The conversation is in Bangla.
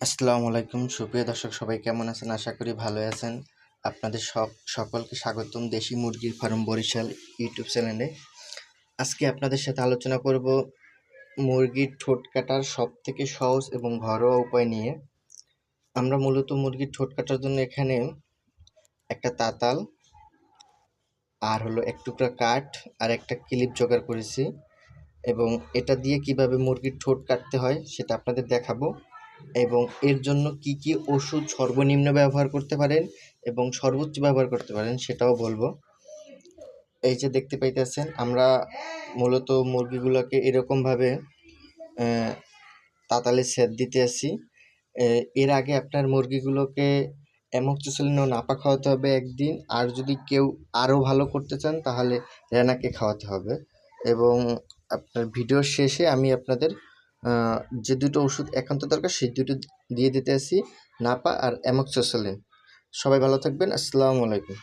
আসসালামু আলাইকুম। সুপ্রিয় দর্শক, সবাই কেমন আছেন? আশা করি ভালো আছেন। আপনাদের সব, সকলকে স্বাগতম দেশি মুরগির ফার্ম বরিশাল ইউটিউব চ্যানেলে। আজকে আপনাদের সাথে আলোচনা করব মুরগির ঠোঁট কাটার সব থেকে সহজ এবং ঘরোয়া উপায় নিয়ে। আমরা মূলত মুরগির ঠোঁট কাটার জন্য এখানে একটা তাতাল, আর হলো এক টুকরা কাঠ, আর একটা ক্লিপ জোগাড় করেছি। এবং এটা দিয়ে কীভাবে মুরগির ঠোঁট কাটতে হয় সেটা আপনাদের দেখাবো। এবং এর জন্য কি কি ওষুধ সর্বনিম্ন ব্যবহার করতে পারেন এবং সর্বোচ্চ ব্যবহার করতে পারেন সেটাও বলব। এই যে দেখতে পাইতেছেন, আমরা মূলত মুরগিগুলোকে এরকমভাবে তাতালে সেদ দিতে আসি। এর আগে আপনার মুরগিগুলোকে অ্যামোক্সিসিলিন ও নাপা খাওয়াতে হবে একদিন, আর যদি কেউ আরও ভালো করতে চান তাহলে রেনাকে খাওয়াতে হবে। এবং আপনার ভিডিওর শেষে আমি আপনাদের যে দুটো ওষুধ একান্ত দরকার, সেই দুটো দিয়ে দিতে আসি, নাপা আর অ্যামক্সোসলিন। সবাই ভালো থাকবেন, আসসালামু আলাইকুম।